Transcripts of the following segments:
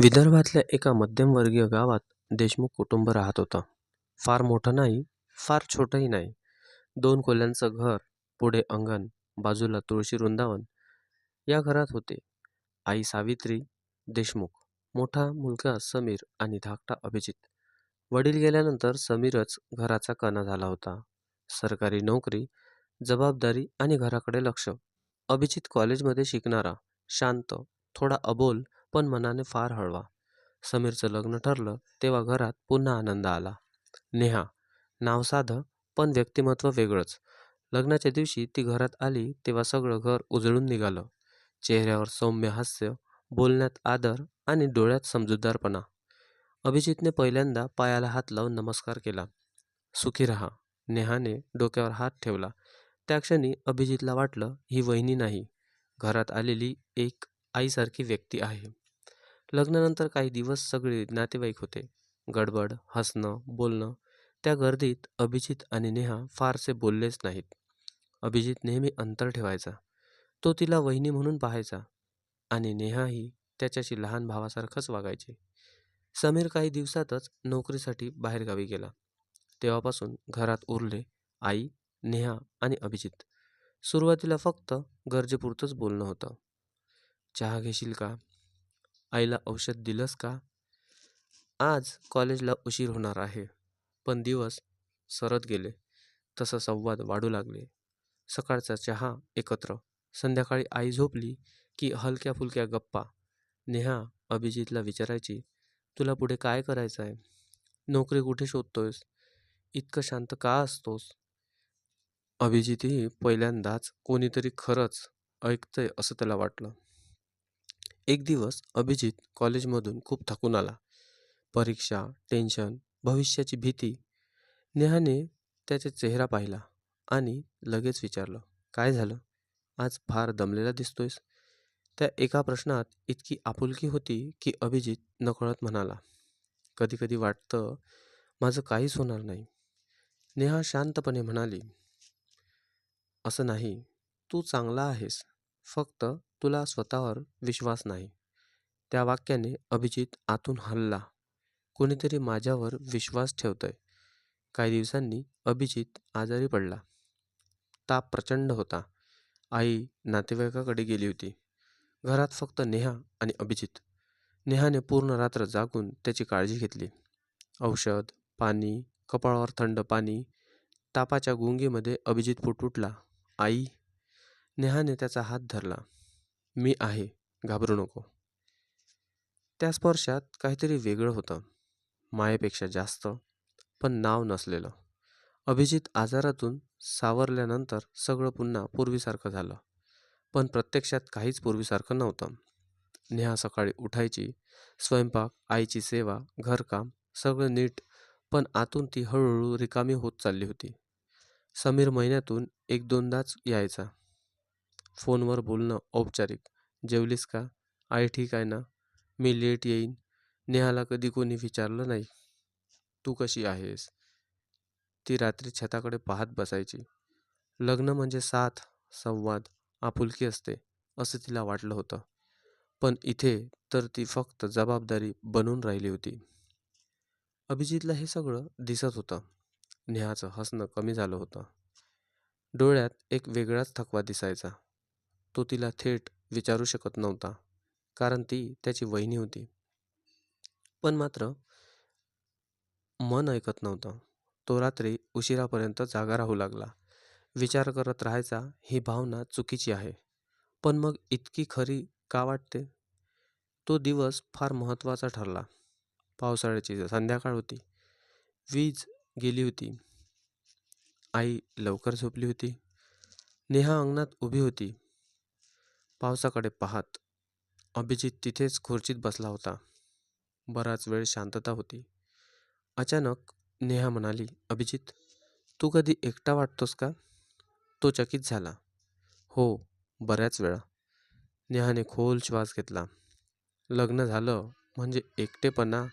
विदर्भातल्या एका मध्यमवर्गीय गावात देशमुख कुटुंब राहत होतं. फार मोठं नाही, फार छोटंही नाही. दोन खोल्यांचं घर, पुढे अंगण, बाजूला तुळशी वृंदावन. या घरात होते आई सावित्री देशमुख, मोठा मुलगा समीर आणि धाकटा अभिजित. वडील गेल्यानंतर समीरच घराचा कणा झाला होता. सरकारी नोकरी, जबाबदारी आणि घराकडे लक्ष. अभिजित कॉलेजमध्ये शिकणारा, शांत, थोडा अबोल पण मनाने फार हळवा. समीरचं लग्न ठरलं तेव्हा घरात पुन्हा आनंद आला. नेहा, नाव साधं पण व्यक्तिमत्व वेगळंच. लग्नाच्या दिवशी ती घरात आली तेव्हा सगळं घर उजळून निघालं. चेहऱ्यावर सौम्य हास्य, बोलण्यात आदर आणि डोळ्यात समजूतदारपणा. अभिजितने पहिल्यांदा पायाला हात लावून नमस्कार केला. सुखी रहा. नेहाने डोक्यावर हात ठेवला. त्या क्षणी अभिजितला वाटलं ही वहिनी नाही, घरात आलेली एक आईसारखी व्यक्ती आहे. लग्नानंतर काही दिवस सगळे नातेवाईक होते. गडबड, हसणं, बोलणं. त्या गर्दीत अभिजित आणि नेहा फारसे बोललेच नाहीत. अभिजित नेहमी अंतर ठेवायचा. तो तिला वहिनी म्हणून पाहायचा आणि नेहाही त्याच्याशी लहान भावासारखंच वागायची. समीर काही दिवसातच नोकरीसाठी बाहेरगावी गेला. तेव्हापासून घरात उरले आई, नेहा आणि अभिजित. सुरुवातीला फक्त गरजेपुरतंच बोलणं होतं. चहा घेशील का? आईला औषध दिलंस का? आज कॉलेजला उशीर होणार आहे. पण दिवस सरत गेले तसं संवाद वाढू लागले. सकाळचा चहा एकत्र, संध्याकाळी आई झोपली की हलक्या फुलक्या गप्पा. नेहा अभिजितला विचारायची, तुला पुढे काय करायचं आहे नोकरी कुठे शोधतोयस? इतकं शांत का असतोस? अभिजितही पहिल्यांदाच कोणीतरी खरंच ऐकतंय असं त्याला वाटलं. एक दिवस अभिजित कॉलेजमधून खूप थकून आला. परीक्षा, टेन्शन, भविष्याची भीती. नेहाने त्याचा चेहरा पाहिला आणि लगेच विचारलं, काय झालं? आज फार दमलेला दिसतोयस. त्या एका प्रश्नात इतकी आपुलकी होती की अभिजित नकळत म्हणाला, कधीकधी वाटतं माझं काहीच होणार नाही. नेहा शांतपणे म्हणाली, असं नाही, तू चांगला आहेस. फक्त तुला स्वतःवर विश्वास नाही. त्या वाक्याने अभिजित आतून हलला. कोणीतरी माझ्यावर विश्वास ठेवतंय. काही दिवसांनी अभिजित आजारी पडला. ताप प्रचंड होता. आई नातेवाईकाकडे गेली होती. घरात फक्त नेहा आणि अभिजित. नेहाने पूर्ण रात्र जागून त्याची काळजी घेतली. औषध, पाणी, कपाळावर थंड पाणी. तापाच्या गुंगीमध्ये अभिजित पुटपुटला, आई. नेहाने त्याचा हात धरला. मी आहे, घाबरू नको. त्या स्पर्शात काहीतरी वेगळं होतं. मायेपेक्षा जास्त, पण नाव नसलेलं. अभिजित आजारातून सावरल्यानंतर सगळं पुन्हा पूर्वीसारखं झालं. पण प्रत्यक्षात काहीच पूर्वीसारखं नव्हतं. नेहा सकाळी उठायची, स्वयंपाक, आईची सेवा, घरकाम सगळं नीट, पण आतून ती हळूहळू रिकामी होत चालली होती. समीर महिन्यातून एक दोनदाच यायचा. फोनवर बोलणं औपचारिक. जेवलीस का? आई ठीक आहे ना? मी लेट येईन. नेहाला कधी कोणी विचारलं नाही, तू कशी आहेस? ती रात्री छताकडे पाहत बसायची. लग्न म्हणजे साथ, संवाद, आपुलकी असते असं तिला वाटलं होतं. पण इथे तर ती फक्त जबाबदारी बनून राहिली होती. अभिजितला हे सगळं दिसत होतं. नेहाचं हसणं कमी झालं होतं. डोळ्यात एक वेगळाच थकवा दिसायचा. तो तिला थेट विचारू शकत नव्हता, कारण ती त्याची वहिनी होती. पण मात्र मन ऐकत नव्हतं. तो रात्री उशिरापर्यंत जागा राहू लागला. विचार करत राहायचा ही भावना चुकीची आहे, पण मग इतकी खरी का वाटते? तो दिवस फार महत्त्वाचा ठरला. पावसाळ्याची संध्याकाळ होती. वीज गेली होती. आई लवकर झोपली होती. नेहा अंगणात उभी होती, पावसाकडे पाहत. अभिजित तिथेच खुर्चीत बसला होता. बराच वेळ शांतता होती. अचानक नेहा म्हणाली, अभिजित, तू कधी एकटा वाटतोस का? तो चकित झाला. हो, बऱ्याच वेळा. नेहाने खोल श्वास घेतला. लग्न झालं म्हणजे एकटेपणा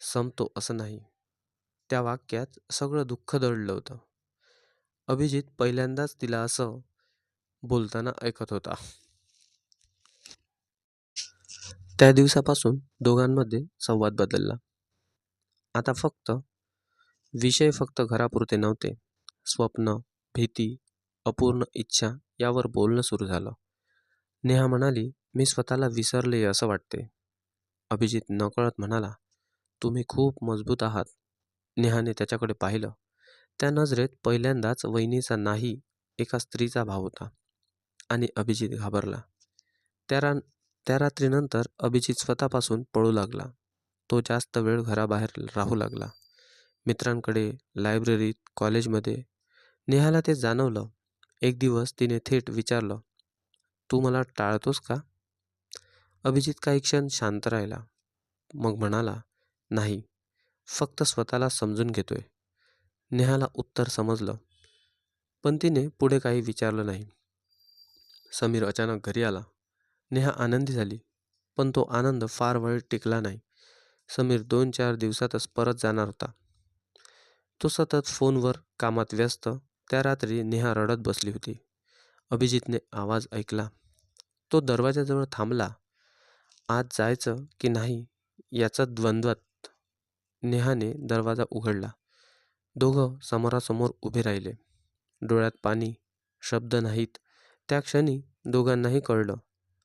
संपतो असं नाही. त्या वाक्यात सगळं दुःख दडलं होतं. अभिजित पहिल्यांदाच तिला असं बोलताना ऐकत होता. त्या दिवसापासून दोघांमध्ये संवाद बदलला. आता फक्त विषय फक्त घरापुरते नव्हते. स्वप्न भीती अपूर्ण इच्छा यावर बोलणं सुरू झालं. नेहा म्हणाली मी स्वतःला विसरले असं वाटते. अभिजित नकळत म्हणाला तुम्ही खूप मजबूत आहात. नेहाने त्याच्याकडे पाहिलं. त्या नजरेत पहिल्यांदाच वहिनीचा नाही एका स्त्रीचा भाव होता. आणि अभिजित घाबरला. त्या रा त्या रात्रीनंतर अभिजित स्वतःपासून पळू लागला. तो जास्त वेळ घराबाहेर राहू लागला. मित्रांकडे लायब्ररीत कॉलेजमध्ये. नेहाला ते जाणवलं. एक दिवस तिने थेट विचारलं तू मला टाळतोस का? अभिजित काही क्षण शांत राहिला. मग म्हणाला नाही फक्त स्वतःला समजून घेतोय. नेहाला उत्तर समजलं पण तिने पुढे काही विचारलं नाही. समीर अचानक घरी आला. नेहा आनंदी झाली पण तो आनंद फार वेळ टिकला नाही. समीर दोन चार दिवसातच परत जाणार होता. तो सतत फोनवर कामात व्यस्त त्या रात्री नेहा रडत बसली होती. अभिजितने आवाज ऐकला तो दरवाजाजवळ थांबला. आज जायचं की नाही याचा द्वंद्वात. नेहाने दरवाजा उघडला. दोघं समोरासमोर उभे राहिले. डोळ्यात पाणी शब्द नाहीत. त्या क्षणी दोघांनाही कळलं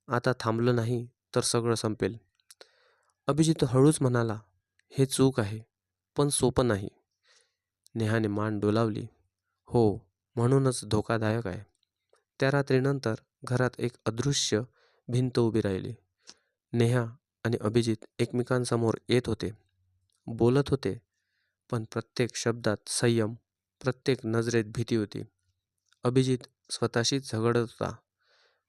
आता थांबलं नाही तर सगळं संपेल. अभिजित हळूच म्हणाला हे चूक आहे पण सोपं नाही. नेहाने मान डोलावली हो म्हणूनच धोकादायक आहे. त्या रात्रीनंतर घरात एक अदृश्य भिंत उभी राहिली. नेहा आणि अभिजित एकमेकांसमोर येत होते बोलत होते पण प्रत्येक शब्दात संयम प्रत्येक नजरेत भीती होती. अभिजित स्वतःशीच झगडत होता.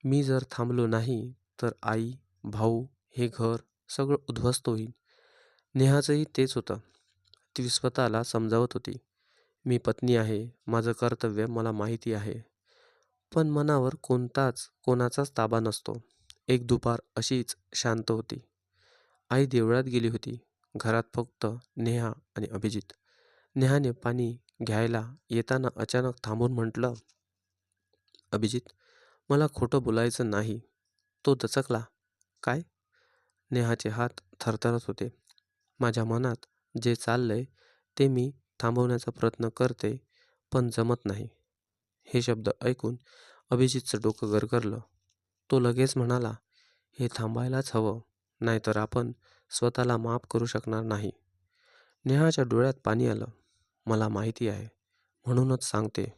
मी जर थांबलो नाही तर आई भाऊ हे घर सगळं उद्ध्वस्त होईल. नेहाचंही तेच होतं. ती स्वतःला समजावत होती. मी पत्नी आहे माझं कर्तव्य मला माहिती आहे. पण मनावर कोणताच कोणाचाच ताबा नसतो. एक दुपार अशीच शांत होती. आई देवळात गेली होती. घरात फक्त नेहा आणि अभिजित. नेहाने पाणी घ्यायला येताना अचानक थांबून म्हटलं अभिजित मला खोटं बोलायचं नाही. तो दचकला. काय? नेहाचे हात थरथरत होते. माझ्या मनात जे चाललंय ते मी थांबवण्याचा प्रयत्न करते पण जमत नाही. हे शब्द ऐकून अभिजितचं डोकं गरगरलं. तो लगेच म्हणाला हे थांबायलाच हवं नाहीतर आपण स्वतःला माफ करू शकणार नाही. नेहाच्या डोळ्यात पाणी आलं. मला माहिती आहे म्हणूनच सांगते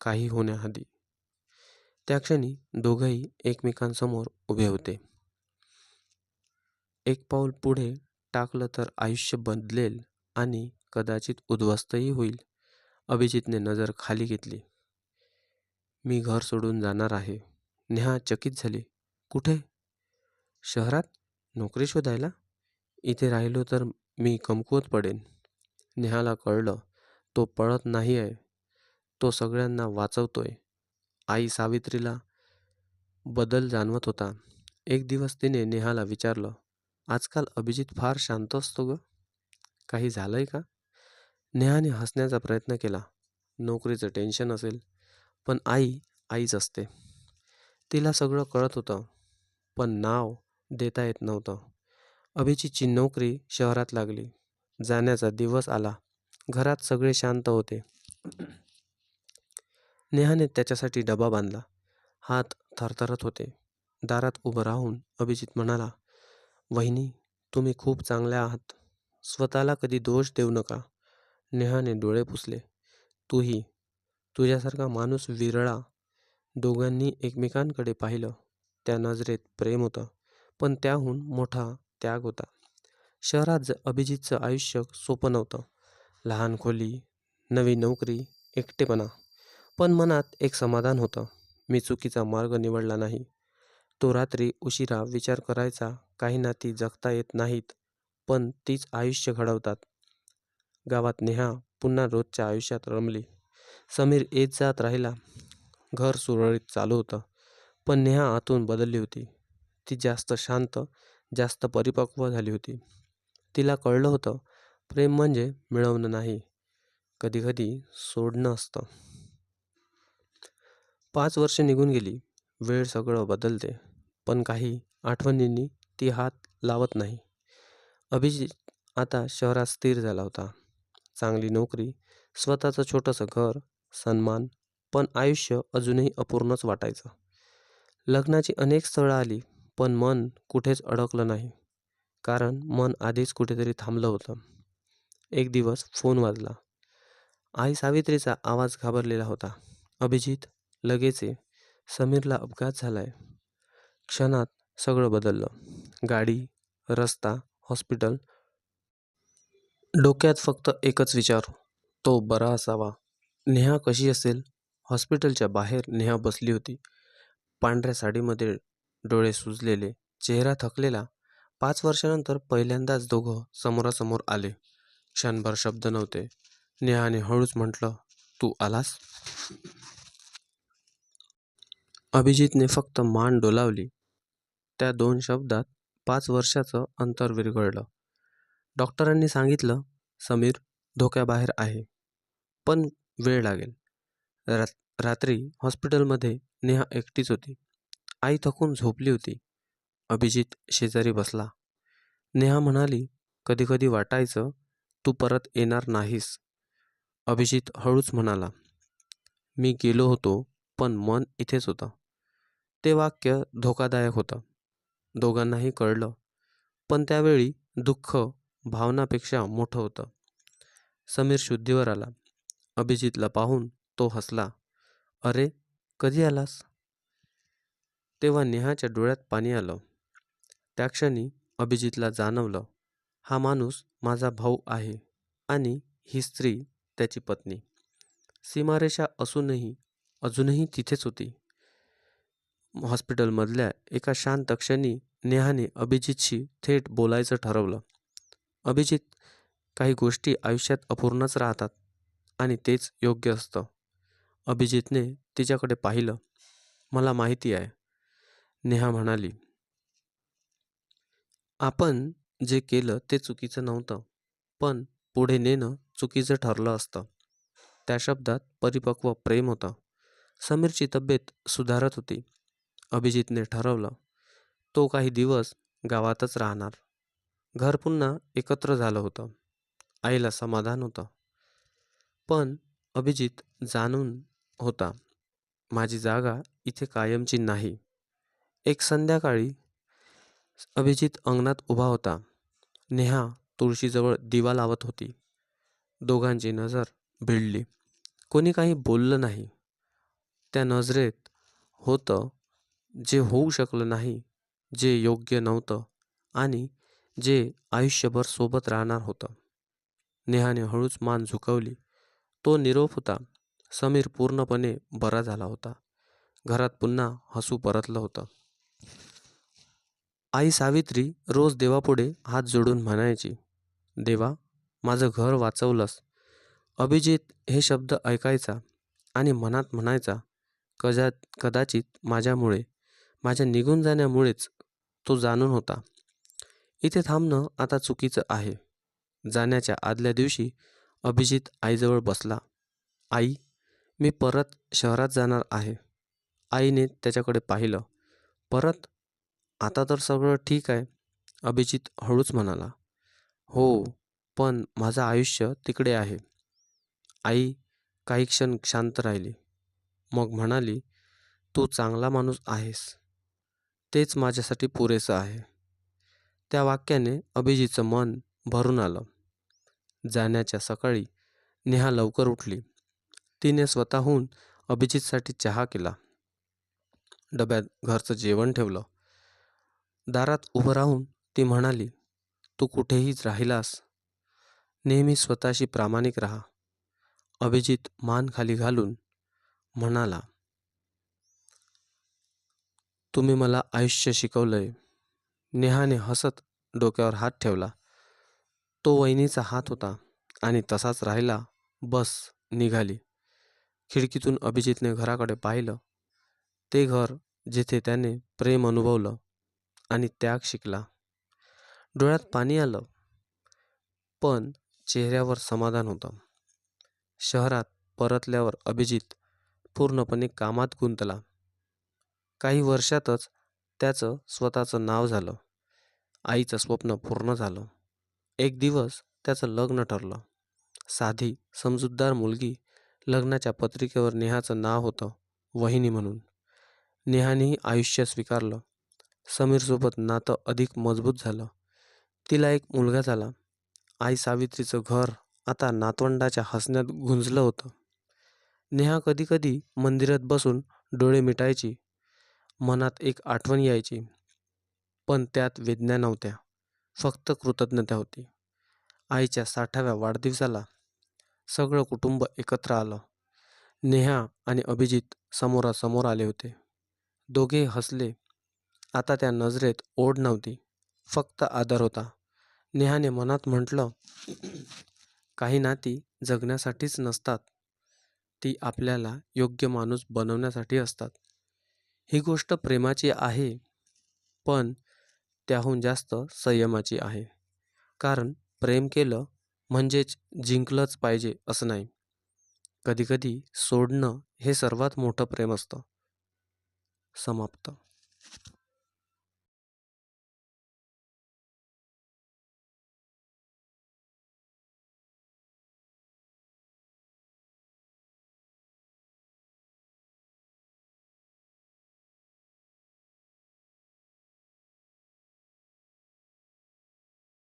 काही होण्याआधी. त्या क्षणी दोघंही एकमेकांसमोर उभे होते. एक पाऊल पुढे टाकलं तर आयुष्य बदलेल आणि कदाचित उद्ध्वस्तही होईल अभिजितने नजर खाली घेतली. मी घर सोडून जाणार आहे. नेहा चकित झाली. कुठे? शहरात? नोकरी शोधायला? इथे राहिलो तर मी कमकुवत पडेन. नेहाला कळलं तो पळत नाही आहे तो सगळ्यांना वाचवतोय. आई सावित्रीला बदल जाणवत होता. एक दिवस तिने नेहाला विचारलं आजकाल अभिजित फार शांत असतो ग? काही झालंय का? नेहाने हसण्याचा प्रयत्न केला. नोकरीचं टेन्शन असेल पण आई आईच असते. तिला सगळं कळत होतं पण नाव देता येत नव्हतं. अभिजीतची नोकरी शहरात लागली. जाण्याचा दिवस आला. घरात सगळे शांत होते. नेहाने त्याच्यासाठी डबा बांधला. हात थरथरत होते. दारात उभं राहून अभिजित म्हणाला वहिनी तुम्ही खूप चांगल्या आहात. स्वतःला कधी दोष देऊ नका. नेहाने डोळे पुसले. तूही. तुझ्यासारखा माणूस विरळा. दोघांनी एकमेकांकडे पाहिलं. त्या नजरेत प्रेम होतं पण त्याहून मोठा त्याग होता. शहरात ज अभिजितचं आयुष्य सोपं नव्हतं. लहान खोली नवी नोकरी एकटेपणा. पण मनात एक समाधान होतं. मी चुकीचा मार्ग निवडला नाही. तो रात्री उशिरा विचार करायचा काही नाती जगता येत नाहीत पण तीच आयुष्य घडवतात. गावात नेहा पुन्हा रोजच्या आयुष्यात रमली. समीर येत जात राहिला. घर सुरळीत चालू होतं पण नेहा आतून बदलली होती. ती जास्त शांत जास्त परिपक्व झाली होती. तिला कळलं होतं प्रेम म्हणजे मिळवणं नाही. कधीकधी सोडणं असतं. पाच वर्ष निघून गेली. वेळ सगळं बदलते पण काही आठवणींनी ती हात लावत नाही. अभिजित आता शहरात स्थिर झाला होता. चांगली नोकरी स्वतःचं छोटंसं घर सन्मान पण आयुष्य अजूनही अपूर्णच वाटायचं. लग्नाची अनेक स्थळं आली पण मन कुठेच अडकलं नाही. कारण मन आधीच कुठेतरी थांबलं होतं. एक दिवस फोन वाजला. आई सावित्रीचा आवाज घाबरलेला होता. अभिजित लगेच आहे समीरला अपघात झालाय. क्षणात सगळं बदललं. गाडी रस्ता हॉस्पिटल. डोक्यात फक्त एकच विचार. तो बरा असावा. नेहा कशी असेल? हॉस्पिटलच्या बाहेर नेहा बसली होती. पांढऱ्या साडीमध्ये डोळे सुजलेले चेहरा थकलेला. पाच वर्षानंतर पहिल्यांदाच दोघं समोरासमोर आले. क्षणभर शब्द नव्हते. नेहाने हळूच म्हटलं तू आलास? अभिजितने फक्त मान डोलावली. त्या दोन शब्दात पाच वर्षाचं अंतर विरघळलं. डॉक्टरांनी सांगितलं समीर धोक्याबाहेर आहे पण वेळ लागेल. रा रात्री हॉस्पिटलमध्ये नेहा एकटीच होती. आई थकून झोपली होती. अभिजित शेजारी बसला. नेहा म्हणाली कधीकधी वाटायचं तू परत येणार नाहीस. अभिजित हळूच म्हणाला मी गेलो होतो पण मन इथेच होतं. ते वाक्य धोकादायक होतं. दोघांनाही कळलं. पण त्यावेळी दुःख भावनापेक्षा मोठं होतं. समीर शुद्धीवर आला. अभिजितला पाहून तो हसला. अरे कधी आलास? तेव्हा नेहाच्या डोळ्यात पाणी आलं. त्या क्षणी अभिजितला जाणवलं हा माणूस माझा भाऊ आहे आणि ही स्त्री त्याची पत्नी. सीमारेषा असूनही अजूनही तिथेच होती. हॉस्पिटलमधल्या एका शांत क्षणी नेहाने अभिजितशी थेट बोलायचं ठरवलं. अभिजित काही गोष्टी आयुष्यात अपूर्णच राहतात आणि तेच योग्य असतं. अभिजितने तिच्याकडे पाहिलं. मला माहिती आहे नेहा म्हणाली. आपण जे केलं ते चुकीचं नव्हतं पण पुढे नेणं चुकीचं ठरलं असतं. त्या शब्दात परिपक्व प्रेम होतं. समीरची तब्येत सुधारत होती. अभिजितने ठरवलं तो काही दिवस गावातच राहणार. घर पुन्हा एकत्र झालं होतं. आईला समाधान होतं. पण अभिजित जाणून होता माझी जागा इथे कायमची नाही. एक संध्याकाळी अभिजित अंगणात उभा होता. नेहा तुळशीजवळ दिवा लावत होती. दोघांची नजर भिडली. कोणी काही बोललं नाही. त्या नजरेत होतं जे होऊ शकलं नाही जे योग्य नव्हतं आणि जे आयुष्यभर सोबत राहणार होतं. नेहाने हळूच मान झुकवली. तो निरोप होता. समीर पूर्णपणे बरा झाला होता. घरात पुन्हा हसू परतलं होतं. आई सावित्री रोज देवापुढे हात जोडून म्हणायची देवा माझं घर वाचवलंस. अभिजित हे शब्द ऐकायचा आणि मनात म्हणायचा कजा कदाचित माझ्यामुळे माझ्या निघून जाण्यामुळेच तो जाणून होता. इथे थांबणं आता चुकीचं आहे. जाण्याच्या आदल्या दिवशी अभिजित आईजवळ बसला. आई मी परत शहरात जाणार आहे. आईने त्याच्याकडे पाहिलं. परत? आता तर सगळं ठीक आहे अभिजित हळूच म्हणाला. हो पण माझं आयुष्य तिकडे आहे. आई काही क्षण शांत राहिली. मग म्हणाली तू चांगला माणूस आहेस. तेच माझ्यासाठी पुरेसं आहे. त्या वाक्याने अभिजीतचं मन भरून आलं. जाण्याच्या सकाळी नेहा लवकर उठली. तिने स्वतःहून अभिजितसाठी चहा केला. डब्यात घरचं जेवण ठेवलं. दारात उभं राहून ती म्हणाली तू कुठेही राहिलास. नेहमी स्वतःशी प्रामाणिक राहा. अभिजित मान खाली घालून म्हणाला तुम्ही मला आयुष्य शिकवलंय. नेहाने हसत डोक्यावर हात ठेवला. तो वहिनीचा हात होता आणि तसाच राहिला. बस निघाली. खिडकीतून अभिजितने घराकडे पाहिलं. ते घर जिथे त्याने प्रेम अनुभवलं आणि त्याग शिकला. डोळ्यात पाणी आलं. पण चेहऱ्यावर समाधान होतं. शहरात परतल्यावर अभिजित पूर्णपणे कामात गुंतला. काही वर्षातच त्याचं स्वतःचं नाव झालं. आईचं स्वप्न पूर्ण झालं. एक दिवस त्याचं लग्न ठरलं. साधी समजूतदार मुलगी लग्नाच्या पत्रिकेवर नेहाचं नाव होतं वहिनी म्हणून. नेहानेही आयुष्य स्वीकारलं. समीरसोबत नातं अधिक मजबूत झालं. तिला एक मुलगा झाला. आई सावित्रीचं घर आता नातवंडाच्या हसण्यात गुंजलं होतं. नेहा कधी कधी मंदिरात बसून डोळे मिटायची मनात एक आठवण यायची. पण त्यात वेदना नव्हत्या. फक्त कृतज्ञता होती. आईच्या साठाव्या वाढदिवसाला सगळं कुटुंब एकत्र आलं. नेहा आणि अभिजित समोरासमोर आले होते. दोघे हसले. आता त्या नजरेत ओढ नव्हती. फक्त आदर होता. नेहाने मनात म्हटलं काही नाती जगण्यासाठीच नसतात. ती आपल्याला योग्य माणूस बनवण्यासाठी असतात. ही गोष्ट प्रेमाची आहे पण त्याहून जास्त संयमाची आहे. कारण प्रेम केलं म्हणजेच जिंकलंच पाहिजे असं नाही. कधीकधी सोडणं हे सर्वात मोठं प्रेम असतं. समाप्त.